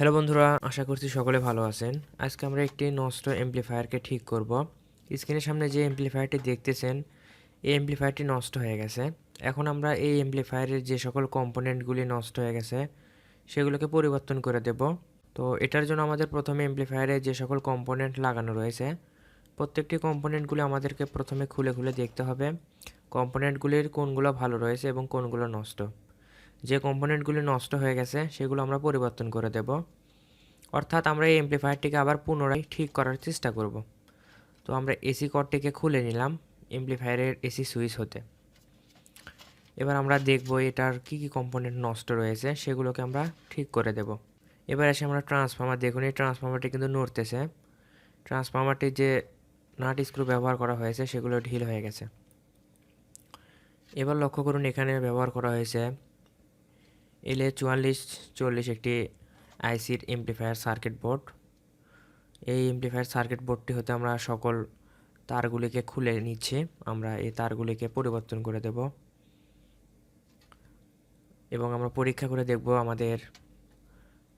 Hello বন্ধুরা, আশা করছি সকলে ভালো আছেন। আজকে আমরা একটি নষ্ট এমপ্লিফায়ারকে ঠিক করব। স্ক্রিনের সামনে যে এমপ্লিফায়ারটি দেখতেছেন, এই এমপ্লিফায়ারটি নষ্ট হয়ে গেছে। এখন আমরা এই এমপ্লিফায়ারের যে সকল কম্পোনেন্টগুলি নষ্ট হয়ে গেছে, সেগুলোকে পরিবর্তন করে দেব। তো এটার জন্য আমাদের প্রথমে এমপ্লিফায়ারে যে সকল কম্পোনেন্ট লাগানো রয়েছে, প্রত্যেকটি কম্পোনেন্টগুলি আমাদেরকে প্রথমে খুলে খুলে দেখতে হবে কম্পোনেন্টগুলির কোনগুলো ভালো রয়েছে এবং কোনগুলো নষ্ট। যে কম্পোনেন্টগুলি নষ্ট হয়ে গেছে, সেগুলো আমরা পরিবর্তন করে দেব। অর্থাৎ আমরা এই এমপ্লিফায়ারটিকে আবার পুনরায় ঠিক করার চেষ্টা করব। তো আমরা এসি কর্ডটিকে খুলে নিলাম এমপ্লিফায়ারের এসি সুইচ হতে। এবার আমরা দেখব এটার কি কি কম্পোনেন্ট নষ্ট রয়েছে, সেগুলোকে আমরা ঠিক করে দেব। এবার এসে আমরা ট্রান্সফর্মার দেখুন এই ট্রান্সফর্মারটি কিন্তু নড়তেছে। ট্রান্সফর্মারটির যে নাট স্ক্রু ব্যবহার করা হয়েছে, সেগুলো ঢিল হয়ে গেছে। এবার লক্ষ্য করুন এখানে ব্যবহার করা হয়েছে এলে চুয়াল্লিশ চল্লিশ একটি আইসির এমপ্লিফায়ার সার্কিট বোর্ড এই এমপ্লিফায়ার সার্কিট বোর্ডটি হতে আমরা সকল তারগুলিকে খুলে নিচ্ছি। আমরা এই তারগুলিকে পরিবর্তন করে দেব। এবং আমরা পরীক্ষা করে দেখব আমাদের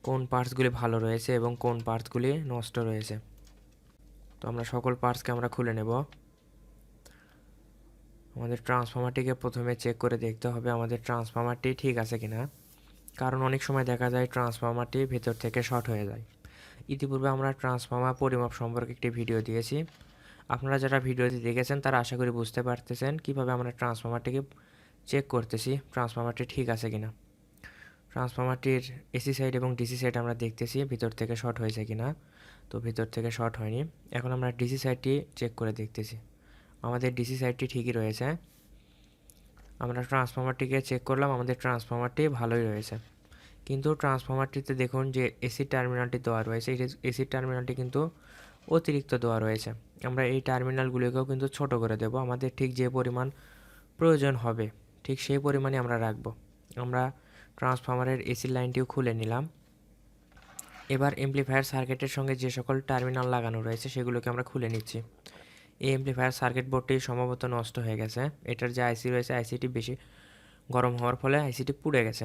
কোন পার্টসগুলি ভালো রয়েছে এবং কোন পার্টসগুলি নষ্ট রয়েছে। তো আমরা সকল পার্টসকে আমরা খুলে নেব। আমাদের ট্রান্সফর্মারটিকে প্রথমে চেক করে দেখতে হবে আমাদের ট্রান্সফর্মারটি ঠিক আছে কিনা। কারণ অনেক সময় দেখা যায় ট্রান্সফর্মারটি ভেতর থেকে শর্ট হয়ে যায়। ইতিপূর্বে আমরা ট্রান্সফর্মার পরিমাপ সম্পর্কে একটি ভিডিও দিয়েছি। আপনারা যারা ভিডিওটি দেখেছেন, তারা আশা করি বুঝতে পারতেছেন কীভাবে আমরা ট্রান্সফর্মারটিকে চেক করতেছি, ট্রান্সফর্মারটি ঠিক আছে কিনা। ট্রান্সফর্মারটির এসি সাইড এবং ডিসি সাইড আমরা দেখতেছি, ভিতর থেকে শর্ট হয়েছে কিনা। তো ভিতর থেকে শর্ট হয়নি। এখন আমরা ডিসি সাইডটি চেক করে দেখতেছি। আমাদের ডিসি সাইডটি ঠিকই রয়েছে। আমরা ট্রান্সফর্মারটিকে চেক করলাম, আমাদের ট্রান্সফর্মারটি ভালোই রয়েছে। কিন্তু ট্রান্সফর্মারটিতে দেখুন যে এসি টার্মিনালটি দেওয়া রয়েছে এসি টার্মিনালটি কিন্তু অতিরিক্ত দেওয়া রয়েছে। আমরা এই টার্মিনালগুলিকেও কিন্তু ছোট করে দেব, আমাদের ঠিক যে পরিমাণ প্রয়োজন হবে, ঠিক সেই পরিমাণে আমরা রাখব। আমরা ট্রান্সফর্মারের এসি লাইনটিও খুলে নিলাম। এবার এমপ্লিফায়ার সার্কিটের সঙ্গে যে সকল টার্মিনাল লাগানো রয়েছে, সেগুলোকে আমরা খুলে নিচ্ছি। এই এমপ্লিফায়ার সার্কিট বোর্ডটি সম্ভবত নষ্ট হয়ে গেছে। এটার যে আইসি রয়েছে আইসিটি বেশি গরম হওয়ার ফলে আইসিটি পুড়ে গেছে।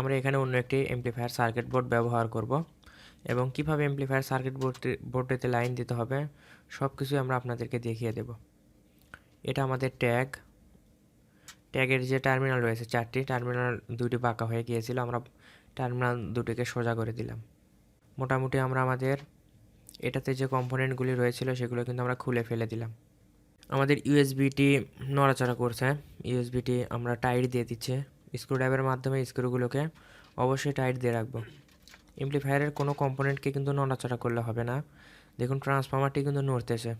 আমরা এখানে অন্য একটি এমপ্লিফায়ার সার্কিট বোর্ড ব্যবহার করব এবং কীভাবে এমপ্লিফায়ার সার্কিট বোর্ডটি বোর্ডটিতে লাইন দিতে হবে সব কিছুই আমরা আপনাদেরকে দেখিয়ে দেব। এটা আমাদের ট্যাগ ট্যাগের যে টার্মিনাল রয়েছে চারটি টার্মিনাল দুটি বাঁকা হয়ে গিয়েছিল, আমরা টার্মিনাল দুটিকে সোজা করে দিলাম। মোটামুটি আমরা আমাদের এটাতে যে কম্পোনেন্টগুলি রয়েছিল সেগুলো কিন্তু আমরা খুলে ফেলে দিলাম। আমাদের ইউএসবিটি নড়াচড়া করছে। ইউএসবিটি আমরা টাইট দিয়ে দিচ্ছে। স্ক্রুড্রাইভারের মাধ্যমে স্ক্রুগুলোকে অবশ্যই টাইট দিয়ে রাখব। এমপ্লিফায়ারের কোনো কম্পোনেন্টকে কিন্তু নড়াচড়া করলে হবে না। দেখুন ট্রান্সফর্মারটি কিন্তু নড়তেছে।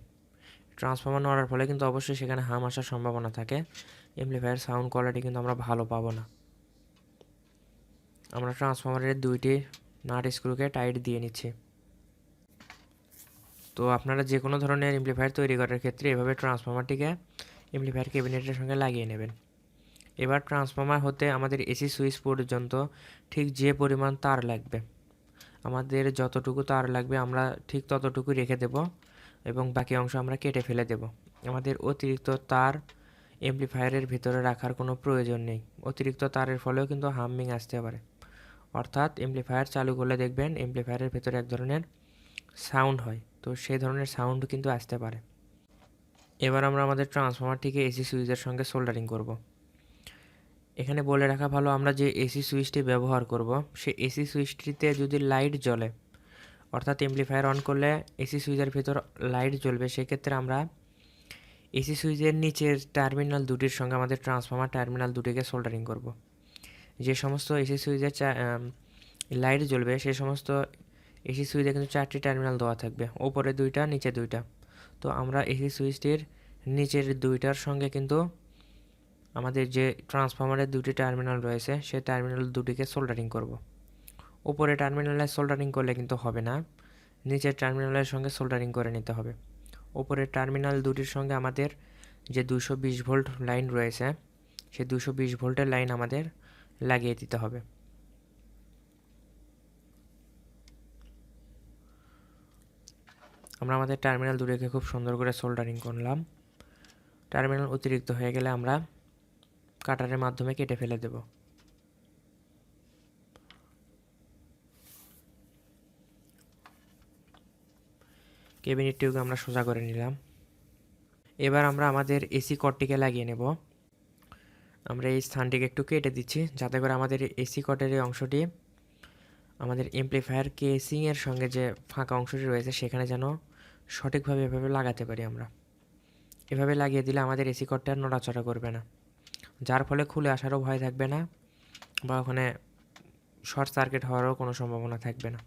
ট্রান্সফর্মার নড়ার ফলে কিন্তু অবশ্যই সেখানে হাম আসার সম্ভাবনা থাকে। এমপ্লিফায়ার সাউন্ড কোয়ালিটি কিন্তু আমরা ভালো পাবো না। আমরা ট্রান্সফর্মারের দুইটি নাট স্ক্রুকে টাইট দিয়ে নিচ্ছি। তো আপনারা যে কোনো ধরনের এমপ্লিফায়ার তৈরি করার ক্ষেত্রে এভাবে ট্রান্সফর্মারটিকে এমপ্লিফায়ার ক্যাবিনেটের সঙ্গে লাগিয়ে নেবেন। এবার ট্রান্সফর্মার হতে আমাদের এসি সুইচ পর্যন্ত ঠিক যে পরিমাণ তার লাগবে, আমাদের যতটুকু তার লাগবে আমরা ঠিক ততটুকু রেখে দেব এবং বাকি অংশ আমরা কেটে ফেলে দেব। আমাদের অতিরিক্ত তার এমপ্লিফায়ারের ভিতরে রাখার কোনো প্রয়োজন নেই, অতিরিক্ত তারের ফলেও কিন্তু হামিং আসতে পারে। অর্থাৎ এমপ্লিফায়ার চালু করলে দেখবেন এমপ্লিফায়ারের ভিতরে এক ধরনের সাউন্ড হয়। তো সেই ধরনের সাউন্ড কিন্তু আসতে পারে। এবার আমরা আমাদের ট্রান্সফর্মারটিকে এসি সুইচের সঙ্গে সোল্ডারিং করব। এখানে বলে রাখা ভালো, আমরা যে এসি সুইচটি ব্যবহার করব সেই এসি সুইচটিতে যদি লাইট জ্বলে, অর্থাৎ এমপ্লিফায়ার অন করলে এসি সুইচের ভিতর লাইট জ্বলবে, সেক্ষেত্রে আমরা এসি সুইচের নিচের টার্মিনাল দুটির সঙ্গে আমাদের ট্রান্সফর্মার টার্মিনাল দুটিকে সোল্ডারিং করব। যে সমস্ত এসি সুইচের লাইট জ্বলবে সেই সমস্ত এসি সুইচে কিন্তু চারটি টার্মিনাল দেওয়া থাকবে, ওপরে দুইটা, নিচে দুইটা। তো আমরা এসি সুইচটির নিচের দুইটার সঙ্গে কিন্তু আমাদের যে ট্রান্সফর্মারের দুটি টার্মিনাল রয়েছে, সেই টার্মিনাল দুটিকে সোল্ডারিং করব। উপরে টার্মিনালে সোল্ডারিং করলে কিন্তু হবে না, নিচের টার্মিনালের সঙ্গে সোল্ডারিং করে নিতে হবে। উপরের টার্মিনাল দুটির সঙ্গে আমাদের যে দুশো বিশ ভোল্ট লাইন রয়েছে, সেই দুশো বিশ ভোল্টের লাইন আমাদের লাগিয়ে দিতে হবে। আমরা আমাদের টার্মিনাল দূরে খুব সুন্দর করে সোল্ডারিং করলাম। টার্মিনাল অতিরিক্ত হয়ে গেলে আমরা কাটারের মাধ্যমে কেটে ফেলে দেব। কেবিনেট টিউব আমরা সোজা করে নিলাম। এবার আমরা আমাদের এসি কটটিকে লাগিয়ে নেব। আমরা এই স্থানটিকে একটু কেটে দিচ্ছি, যাতে করে আমাদের এসি কটের এই অংশটি আমাদের এমপ্লিফায়ার কেসিংয়ের সঙ্গে যে ফাঁকা অংশটি রয়েছে, সেখানে যেন সঠিকভাবে এভাবে লাগাতে পারি আমরা। এভাবে লাগিয়ে দিলে আমাদের এসি কটটা নড়াচড়া করবে না। যার ফলে খুলে আসারও ভয় থাকবে না বা ওখানে শর্ট সার্কিট হওয়ারও কোনো সম্ভাবনা থাকবে না।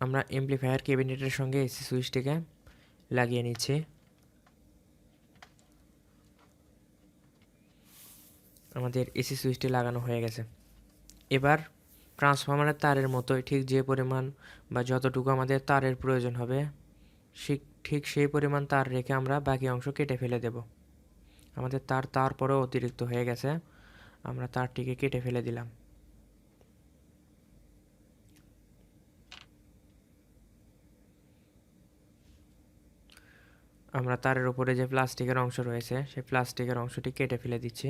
আমরা এমপ্লিফায়ার ক্যাবিনেটের সঙ্গে এসি সুইচটিকে লাগিয়ে নিচ্ছি। আমাদের এসি সুইচটি লাগানো হয়ে গেছে। এবার ট্রান্সফরমারের তারের মতোই ঠিক যে পরিমাণ বা যতটুকু আমাদের তারের প্রয়োজন হবে ঠিক সেই পরিমাণ তার রেখে আমরা বাকি অংশ কেটে ফেলে দেব। আমাদের তার তারপরেও অতিরিক্ত হয়ে গেছে। আমরা তারটিকে কেটে ফেলে দিলাম। আমরা তারের উপরে যে প্লাস্টিকের অংশ রয়েছে, সেই প্লাস্টিকের অংশটি কেটে ফেলে দিচ্ছি।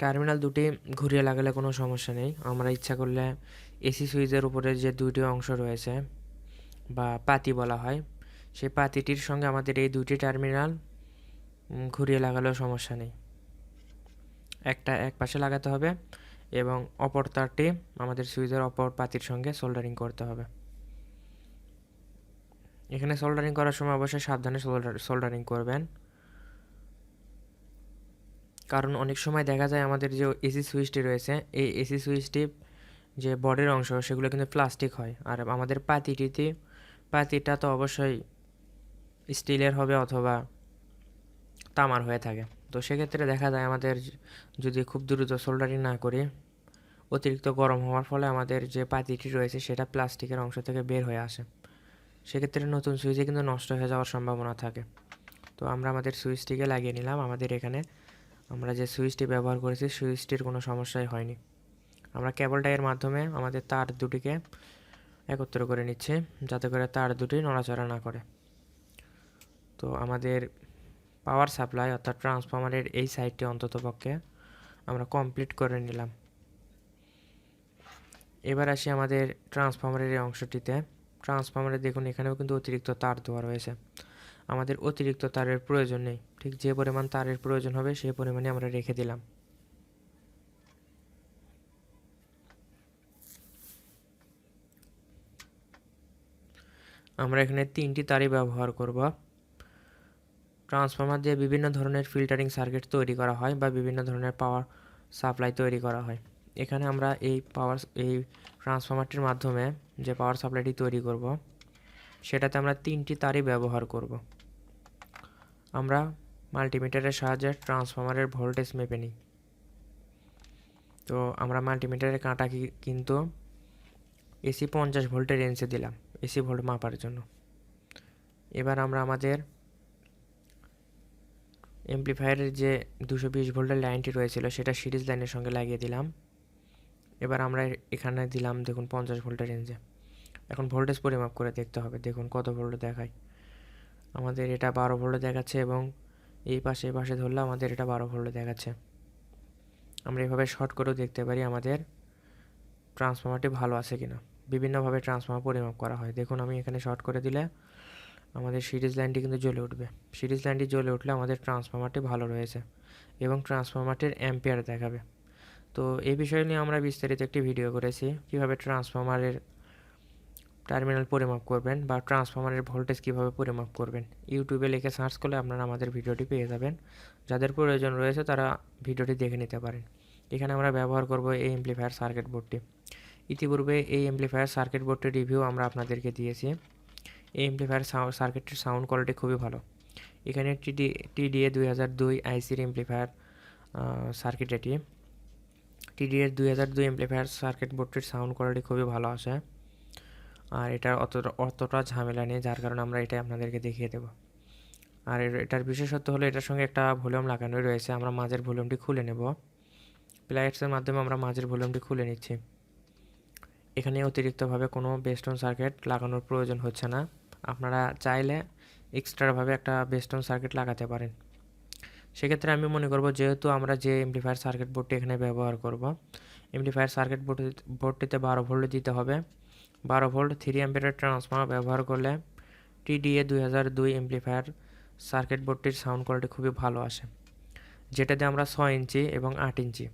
টার্মিনাল দুটি ঘুরিয়ে লাগালে কোনো সমস্যা নেই। আমরা ইচ্ছা করলে এসি সুইচের উপরে যে দুটি অংশ রয়েছে, বা পাতি বলা হয়, সেই পাতিটির সঙ্গে আমাদের এই দুটি টার্মিনাল ঘুরিয়ে লাগালেও সমস্যা নেই। একটা এক পাশে লাগাতে হবে এবং অপর তারটি আমাদের সুইচের অপর পাতির সঙ্গে সোল্ডারিং করতে হবে। এখানে সোল্ডারিং করার সময় অবশ্যই সাবধানে সোল্ডার সোল্ডারিং করবেন। কারণ অনেক সময় দেখা যায় আমাদের যে এসি সুইচটি রয়েছে, এই এসি সুইচটি যে বডির অংশ, সেগুলো কিন্তু প্লাস্টিক হয়। আর আমাদের পাতিটিতে, পাতিটা তো অবশ্যই স্টিলের হবে অথবা তামার হয়ে থাকে। তো সেক্ষেত্রে দেখা যায় আমাদের যদি খুব দ্রুত সোল্ডারিং না করি, অতিরিক্ত গরম হওয়ার ফলে আমাদের যে পাতিটি রয়েছে, সেটা প্লাস্টিকের অংশ থেকে বের হয়ে আসে। সেক্ষেত্রে নতুন সুইচে কিন্তু নষ্ট হয়ে যাওয়ার সম্ভাবনা থাকে। তো আমরা আমাদের সুইচটিকে লাগিয়ে নিলাম, আমাদের এখানে আমরা যে সুইচটি ব্যবহার করেছি, সুইচটির কোনো সমস্যাই হয়নি। আমরা কেবল টাইয়ের মাধ্যমে আমাদের তার দুটিকে একত্র করে নিচ্ছি, যাতে করে তার দুটি নড়াচড়া না করে। তো আমাদের পাওয়ার সাপ্লাই অর্থাৎ ট্রান্সফর্মারের এই সাইডটি অন্তত পক্ষে আমরা কমপ্লিট করে নিলাম। এবার আসি আমাদের ট্রান্সফর্মারের এই অংশটিতে। ট্রান্সফর্মারে দেখুন, এখানেও কিন্তু অতিরিক্ত তার দেওয়া রয়েছে। আমাদের অতিরিক্ত তারের প্রয়োজন নেই। ঠিক যে পরিমাণ তারের প্রয়োজন হবে সেই পরিমাণে আমরা রেখে দিলাম। আমরা এখানে তিনটি তারই ব্যবহার করব। ট্রান্সফর্মার দিয়ে বিভিন্ন ধরনের ফিল্টারিং সার্কিট তৈরি করা হয় বা বিভিন্ন ধরনের পাওয়ার সাপ্লাই তৈরি করা হয়। এখানে আমরা এই পাওয়ার, এই ট্রান্সফর্মারটির মাধ্যমে যে পাওয়ার সাপ্লাইটি তৈরি করব, সেটাতে আমরা তিনটি তারই ব্যবহার করব। আমরা মাল্টিমিটারের সাহায্যে ট্রান্সফর্মারের ভোল্টেজ মেপে নিই। তো আমরা মাল্টিমিটারের কাঁটা কিন্তু এসি পঞ্চাশ ভোল্টের রেঞ্জে দিলাম, এসি ভোল্ট মাপার জন্য। এবার আমরা আমাদের এমপ্লিফায়ারের যে দুশো বিশ ভোল্টের লাইনটি রয়েছিল, সেটা সিরিজ লাইনের সঙ্গে লাগিয়ে দিলাম। এবার আমরা এখানে দিলাম দেখুন পঞ্চাশ ভোল্টের রেঞ্জে। এখন ভোল্টেজ পরিমাপ করে দেখতে হবে, দেখুন কত ভোল্ট দেখায়। আমাদের এটা বারো ভোল্ট দেখাচ্ছে এবং এই পাশে এই পাশে ধরলে আমাদের এটা বারো ভোল্ট দেখাচ্ছে। আমরা এভাবে শর্ট করেও দেখতে পারি আমাদের ট্রান্সফর্মারটি ভালো আছে কিনা। বিভিন্নভাবে ট্রান্সফর্মার পরিমাপ করা হয়। দেখুন, আমি এখানে শর্ট করে দিলে আমাদের সিরিজ লাইনটি কিন্তু জ্বলে উঠবে। সিরিজ লাইনটি জ্বলে উঠলে আমাদের ট্রান্সফর্মারটি ভালো রয়েছে এবং ট্রান্সফর্মারটির অ্যাম্পিয়ার দেখাবে। তো এই বিষয় নিয়ে আমরা বিস্তারিত একটি ভিডিও করেছি। কীভাবে ট্রান্সফর্মারের টার্মিনাল পরিমাপ করবেন বা ট্রান্সফরমারের ভোল্টেজ কীভাবে পরিমাপ করবেন। ইউটিউবে লিখে সার্চ করলে আপনারা আমাদের ভিডিওটি পেয়ে যাবেন। যাদের প্রয়োজন রয়েছে তারা ভিডিওটি দেখে নিতে পারেন। এখানে আমরা ব্যবহার করব এই এমপ্লিফায়ার সার্কিট বোর্ডটি ইতিপূর্বে এই এমপ্লিফায়ার সার্কিট বোর্ডটির রিভিউ আমরা আপনাদেরকে দিয়েছি। এই এমপ্লিফায়ার সার্কিটটির সাউন্ড কোয়ালিটি খুবই ভালো। এখানে টিডি টিডিএ দুই হাজার দুই আইসির এমপ্লিফায়ার সার্কিট এটি। টিডিএ দুই হাজার দুই এমপ্লিফায়ার সার্কিট বোর্ডটির সাউন্ড কোয়ালিটি খুবই ভালো আসে আর এটার অতটা অতটা ঝামেলা নেই, যার কারণে আমরা এটাই আপনাদেরকে দেখিয়ে দেব। আর এটার বিশেষত্ব হলো এটার সঙ্গে একটা ভলিউম লাগানোই রয়েছে, আমরা মাঝের ভলিউমটি খুলে নেব। প্লাইটসের মাধ্যমে আমরা মাঝের ভলিউমটি খুলে নিচ্ছি। এখানে অতিরিক্তভাবে কোনো বেস্টন সার্কিট লাগানোর প্রয়োজন হচ্ছে না। আপনারা চাইলে এক্সট্রাভাবে একটা বেস্টন সার্কিট লাগাতে পারেন। সেক্ষেত্রে আমি মনে করব যেহেতু আমরা যে এমপ্লিফায়ার সার্কিট বোর্ডটি এখানে ব্যবহার করব এমপ্লিফায়ার সার্কিট বোর্ড, বোর্ডটিতে বারো ভোল্ট দিতে হবে। বারো ভোল্ট থ্রি অ্যাম্পিয়ারের ট্রান্সফর্মার ব্যবহার করলে টিডিএ দুই হাজার দুই এমপ্লিফায়ার সার্কিট বোর্ডটির সাউন্ড কোয়ালিটি খুবই ভালো আসে, যেটাতে আমরা ছয় ইঞ্চি এবং আট ইঞ্চি।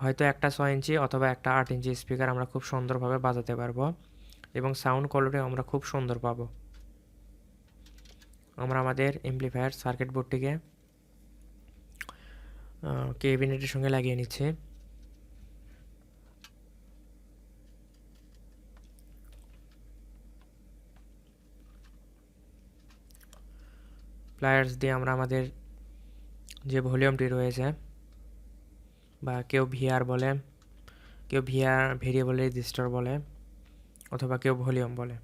হয়তো একটা ছয় ইঞ্চি অথবা একটা আট ইঞ্চি স্পিকার আমরা খুব সুন্দরভাবে বাজাতে পারব এবং সাউন্ড কোয়ালিটি আমরা খুব সুন্দর পাবো। আমরা আমাদের এমপ্লিফায়ার সার্কিট বোর্ডটিকে কেবিনেটের সঙ্গে লাগিয়ে নিচ্ছি। প্লায়ার্স দিয়ে আমরা আমাদের যে ভলিউমটি রয়েছে বা কেউ ভিআর বলে, কেউ ভিআর ভেরিয়েবল রেজিস্টার বলে অথবা কেউ ভলিউম বলে।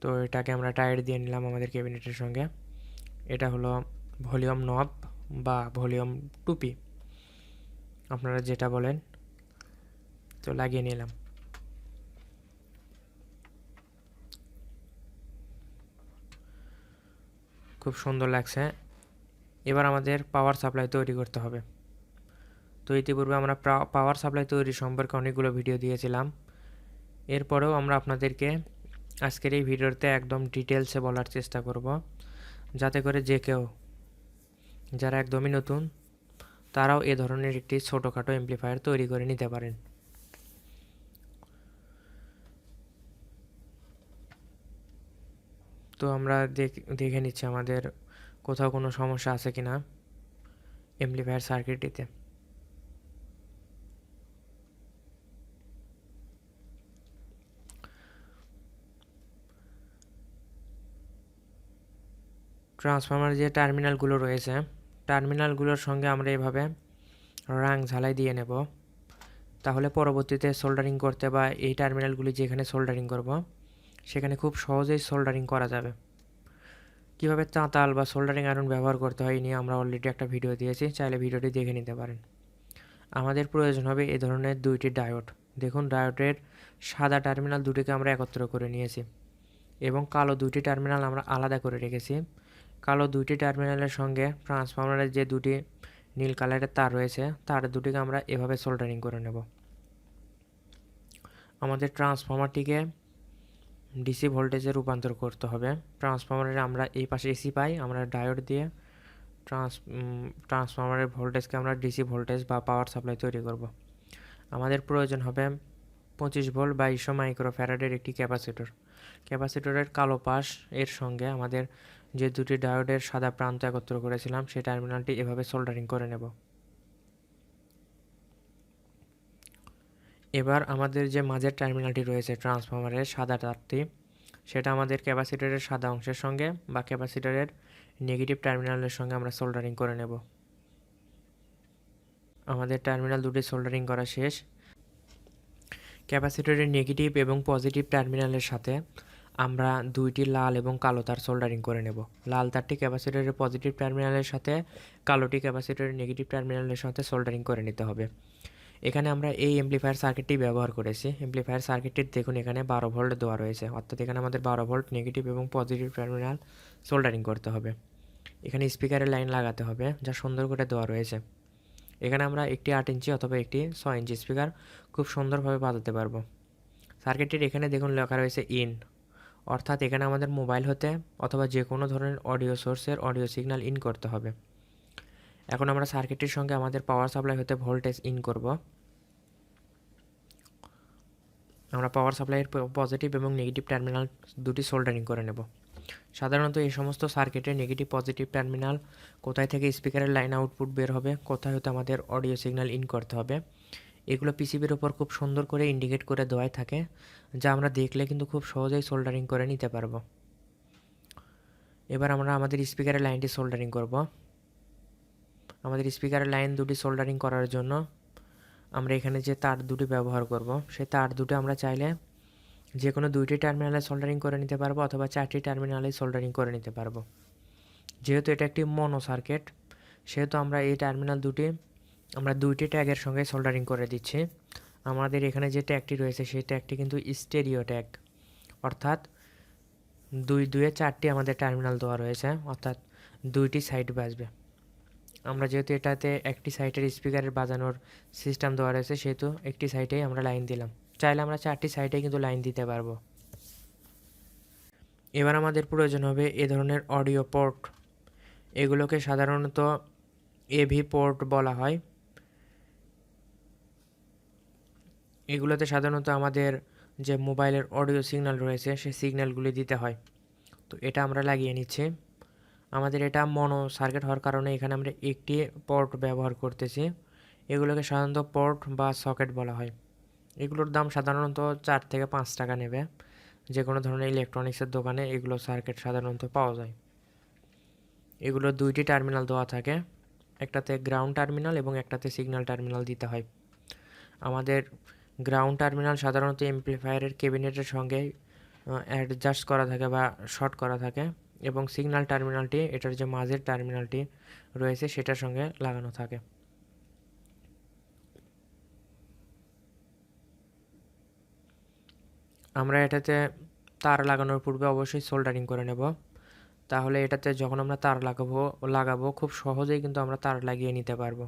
তো এটাকে আমরা টায়ার দিয়ে নিলাম আমাদের ক্যাবিনেটের সঙ্গে। এটা হলো ভলিউম নব বা ভলিউম টুপি। আপনারা যেটা বলেন, তো লাগিয়ে নিলাম। খুব সুন্দর লাগছে। এবার আমাদের পাওয়ার সাপ্লাই তৈরি করতে হবে। তো ইতিপূর্বে আমরা পাওয়ার সাপ্লাই তৈরি সম্পর্কে অনেকগুলো ভিডিও দিয়েছিলাম। এরপরেও আমরা আপনাদেরকে আজকের এই ভিডিওতে একদম ডিটেলসে বলার চেষ্টা করব। যাতে করে যে কেউ, যারা একদমই নতুন, তারাও এ ধরনের একটি ছোটোখাটো এমপ্লিফায়ার তৈরি করে নিতে পারেন। তো আমরা দেখে নিচ্ছি আমাদের কোথাও কোনো সমস্যা আছে কি না এমপ্লিফায়ার সার্কিটটিতে ট্রান্সফর্মার যে টার্মিনালগুলো রয়েছে টার্মিনালগুলোর সঙ্গে আমরা এভাবে রাং ঝালাই দিয়ে নেব। তাহলে পরবর্তীতে সোল্ডারিং করতে বা এই টার্মিনালগুলি যেখানে সোল্ডারিং করব সেখানে খুব সহজেই সোল্ডারিং করা যাবে। কীভাবে তাঁতাল বা সোল্ডারিং আয়রন ব্যবহার করতে হয় নিয়ে আমরা অলরেডি একটা ভিডিও দিয়েছি, চাইলে ভিডিওটি দেখে নিতে পারেন। আমাদের প্রয়োজন হবে এ ধরনের দুইটি ডায়োড দেখুন ডায়োডের সাদা টার্মিনাল দুটিকে আমরা একত্র করে নিয়েছি এবং কালো দুটি টার্মিনাল আমরা আলাদা করে রেখেছি। কালো দুইটি টার্মিনালের সঙ্গে ট্রান্সফর্মারের যে দুটি নীল কালারের তার রয়েছে, তার দুটিকে আমরা এভাবে সোল্ডারিং করে নেব। আমাদের ট্রান্সফর্মারটিকে ডিসি ভোল্টেজে রূপান্তর করতে হবে। ট্রান্সফর্মারের আমরা এই পাশে এসি পাই, আমরা ডায়োড দিয়ে ট্রান্স ট্রান্সফর্মারের ভোল্টেজকে আমরা ডিসি ভোল্টেজ বা পাওয়ার সাপ্লাই তৈরি করব। আমাদের প্রয়োজন হবে পঁচিশ ভোল্ট বাইশশো মাইক্রো ফ্যারাডের একটি ক্যাপাসিটর। ক্যাপাসিটরের কালো পাশ এর সঙ্গে আমাদের যে দুটি ডায়োডের সাদা প্রান্ত একত্র করেছিলাম, সেই টার্মিনালটি এভাবে সোল্ডারিং করে নেব। এবার আমাদের যে মাঝের টার্মিনালটি রয়েছে ট্রান্সফরমারের সাদা তারটি সেটা আমাদের ক্যাপাসিটারের সাদা অংশের সঙ্গে বা ক্যাপাসিটারের নেগেটিভ টার্মিনালের সঙ্গে আমরা সোল্ডারিং করে নেব। আমাদের টার্মিনাল দুটি সোল্ডারিং করা শেষ। ক্যাপাসিটরের নেগেটিভ এবং পজিটিভ টার্মিনালের সাথে আমরা দুইটি লাল এবং কালো তার সোল্ডারিং করে নেব। লাল তারটি ক্যাপাসিটরের পজিটিভ টার্মিনালের সাথে, কালোটি ক্যাপাসিটরের নেগেটিভ টার্মিনালের সাথে সোল্ডারিং করে নিতে হবে। এখানে আমরা এই এমপ্লিফায়ার সার্কিটটি ব্যবহার করেছি। এমপ্লিফায়ার সার্কিটটির দেখুন এখানে বারো ভোল্ট দেওয়া রয়েছে। অর্থাৎ এখানে আমাদের বারো ভোল্ট নেগেটিভ এবং পজিটিভ টার্মিনাল সোল্ডারিং করতে হবে। এখানে স্পিকারের লাইন লাগাতে হবে, যা সুন্দর করে দেওয়া রয়েছে। এখানে আমরা একটি আট ইঞ্চি অথবা একটি ছ ইঞ্চি স্পিকার খুব সুন্দরভাবে বাজাতে পারব। সার্কিটটির এখানে দেখুন লেখা রয়েছে ইন অর্থাৎ এখানে আমাদের মোবাইল হতে অথবা যে কোনো ধরনের অডিও সোর্সের অডিও সিগন্যাল ইন করতে হবে। এখন আমরা সার্কিটটির সঙ্গে আমাদের পাওয়ার সাপ্লাই হতে ভোল্টেজ ইন করব। আমরা পাওয়ার সাপ্লাইয়ের পজিটিভ এবং নেগেটিভ টার্মিনাল দুটি সোল্ডারিং করে নেব। সাধারণত এই সমস্ত সার্কিটের নেগেটিভ পজিটিভ টার্মিনাল কোথায় থেকে স্পিকারের লাইন আউটপুট বের হবে, কোথায় হতে আমাদের অডিও সিগন্যাল ইন করতে হবে, এগুলো পিসিবির ওপর খুব সুন্দর করে ইন্ডিকেট করে দেওয়াই থাকে, যা আমরা দেখলে কিন্তু খুব সহজেই সোল্ডারিং করে নিতে পারব। এবার আমরা আমাদের স্পিকারের লাইনটি সোল্ডারিং করব। আমাদের স্পিকারের লাইন দুটি সোল্ডারিং করার জন্য আমরা এখানে যে তার দুটি ব্যবহার করব, সেই তার দুটো আমরা চাইলে যে কোনো দুইটি টার্মিনালে সোল্ডারিং করে নিতে পারব অথবা চারটি টার্মিনালে সোল্ডারিং করে নিতে পারব। যেহেতু এটা একটি মনো সার্কিট সেহেতু আমরা এই টার্মিনাল দুটি, আমরা দুইটি ট্যাগের সঙ্গে সোল্ডারিং করে দিচ্ছি। আমাদের এখানে যে ট্যাগটি রয়েছে, সেই ট্যাগটি কিন্তু স্টেরিও ট্যাগ অর্থাৎ দুই দুয়ে চারটি আমাদের টার্মিনাল দেওয়া রয়েছে, অর্থাৎ দুইটি সাইড বাজবে। আমরা যেহেতু এটাতে একটি সাইটের স্পিকারের বাজানোর সিস্টেম দেওয়া রয়েছে, সেহেতু একটি সাইটেই আমরা লাইন দিলাম। চাইলে আমরা চারটি সাইডে কিন্তু লাইন দিতে পারব। এবার আমাদের প্রয়োজন হবে এ ধরনের অডিও পোর্ট এগুলোকে সাধারণত এভি পোর্ট বলা হয়। এগুলোতে সাধারণত আমাদের যে মোবাইলের অডিও সিগন্যাল রয়েছে সেই সিগন্যালগুলি দিতে হয়। তো এটা আমরা লাগিয়ে নিচ্ছি। আমাদের এটা মনো সার্কিট হওয়ার কারণে এখানে আমরা একটি পোর্ট ব্যবহার করতেছি। এগুলোকে সাধারণত পোর্ট বা সকেট বলা হয়। এগুলোর দাম সাধারণত চার থেকে পাঁচ টাকা নেবে। যে কোনো ধরনের ইলেকট্রনিক্সের দোকানে এগুলো সার্কিট সাধারণত পাওয়া যায়। এগুলো দুইটি টার্মিনাল দেওয়া থাকে। একটাতে গ্রাউন্ড টার্মিনাল এবং একটাতে সিগন্যাল টার্মিনাল দিতে হয়। আমাদের গ্রাউন্ড টার্মিনাল সাধারণত এমপ্লিফায়ারের ক্যাবিনেটের সঙ্গে অ্যাডজাস্ট করা থাকে বা শর্ট করা থাকে। এবং সিগন্যাল টার্মিনালটি এটার যে মাঝের টার্মিনালটি রয়েছে, সেটার সঙ্গে লাগানো থাকে। আমরা এটাতে তার লাগানোর পূর্বে অবশ্যই সোল্ডারিং করে নেব। তাহলে এটাতে যখন আমরা তার লাগাবো লাগাবো, খুব সহজেই কিন্তু আমরা তার লাগিয়ে নিতে পারব।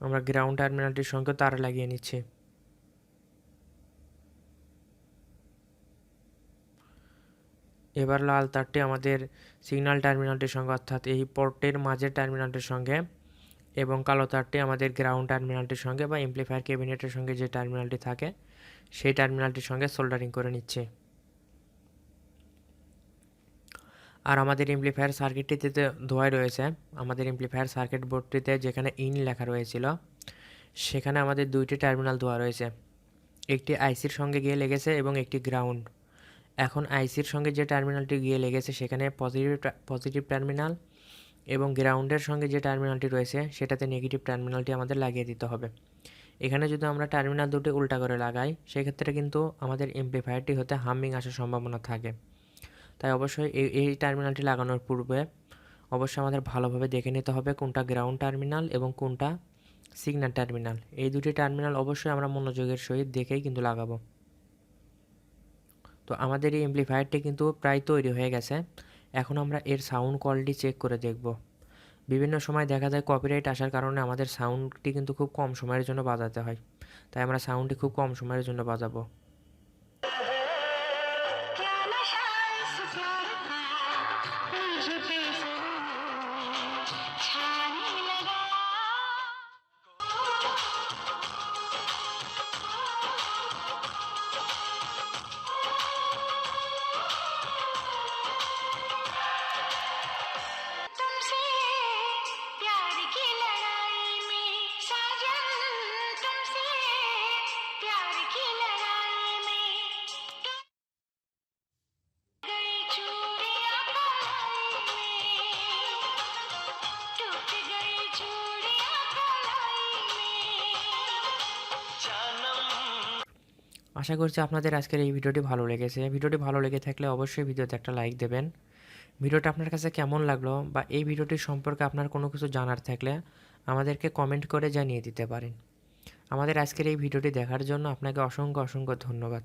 আমরা গ্রাউন্ড টার্মিনালটির সঙ্গে তার লাগিয়ে নিচ্ছি। এবার লাল তারটি আমাদের সিগন্যাল টার্মিনালটির সঙ্গে, অর্থাৎ এই পোর্টের মাঝের টার্মিনালটির সঙ্গে এবং কালো তারটি আমাদের গ্রাউন্ড টার্মিনালটির সঙ্গে বা এমপ্লিফায়ার ক্যাবিনেটের সঙ্গে যে টার্মিনালটি থাকে, সেই টার্মিনালটির সঙ্গে সোল্ডারিং করে নিচ্ছে। আর আমাদের এমপ্লিফায়ার সার্কিটটিতে ধোয়াই রয়েছে, আমাদের এমপ্লিফায়ার সার্কিট বোর্ডটিতে যেখানে ইন লেখা রয়েছিল, সেখানে আমাদের দুইটি টার্মিনাল ধোয়া রয়েছে। একটি আইসির সঙ্গে গিয়ে লেগেছে এবং একটি গ্রাউন্ড এখন আইসির সঙ্গে যে টার্মিনালটি গিয়ে লেগেছে, সেখানে পজিটিভ পজিটিভ টার্মিনাল এবং গ্রাউন্ডের সঙ্গে যে টার্মিনালটি রয়েছে, সেটাতে নেগেটিভ টার্মিনালটি আমাদের লাগিয়ে দিতে হবে। এখানে যদি আমরা টার্মিনাল দুটি উল্টা করে লাগাই, সেক্ষেত্রে কিন্তু আমাদের এমপ্লিফায়ারটি হতে হামিং আসার সম্ভাবনা থাকে। তাই অবশ্যই এই এই টার্মিনালটি লাগানোর পূর্বে অবশ্যই আমাদের ভালোভাবে দেখে নিতে হবে কোনটা গ্রাউন্ড টার্মিনাল এবং কোনটা সিগন্যাল টার্মিনাল এই দুটি টার্মিনাল অবশ্যই আমরা মনোযোগের সহিত দেখেই কিন্তু লাগাবো। তো আমাদের এই এমপ্লিফায়ারটি কিন্তু প্রায় তৈরি হয়ে গেছে। এখন আমরা এর সাউন্ড কোয়ালিটি চেক করে দেখব। বিভিন্ন সময় দেখা যায় কপিরাইট আসার কারণে আমাদের সাউন্ডটি কিন্তু খুব কম সময়ের জন্য বাজাতে হয়। তাই আমরা সাউন্ডটি খুব কম সময়ের জন্য বাজাবো। আশা করছি আপনাদের আজকের এই ভিডিওটি ভালো লেগেছে। ভিডিওটি ভালো লেগে থাকলে অবশ্যই ভিডিওতে একটা লাইক দেবেন। ভিডিওটা আপনার কাছে কেমন লাগল বা এই ভিডিওটি সম্পর্কে আপনার কোনো কিছু জানার থাকলে আমাদেরকে কমেন্ট করে জানিয়ে দিতে পারেন। আমাদের আজকের এই ভিডিওটি দেখার জন্য আপনাকে অসংখ্য অসংখ্য ধন্যবাদ।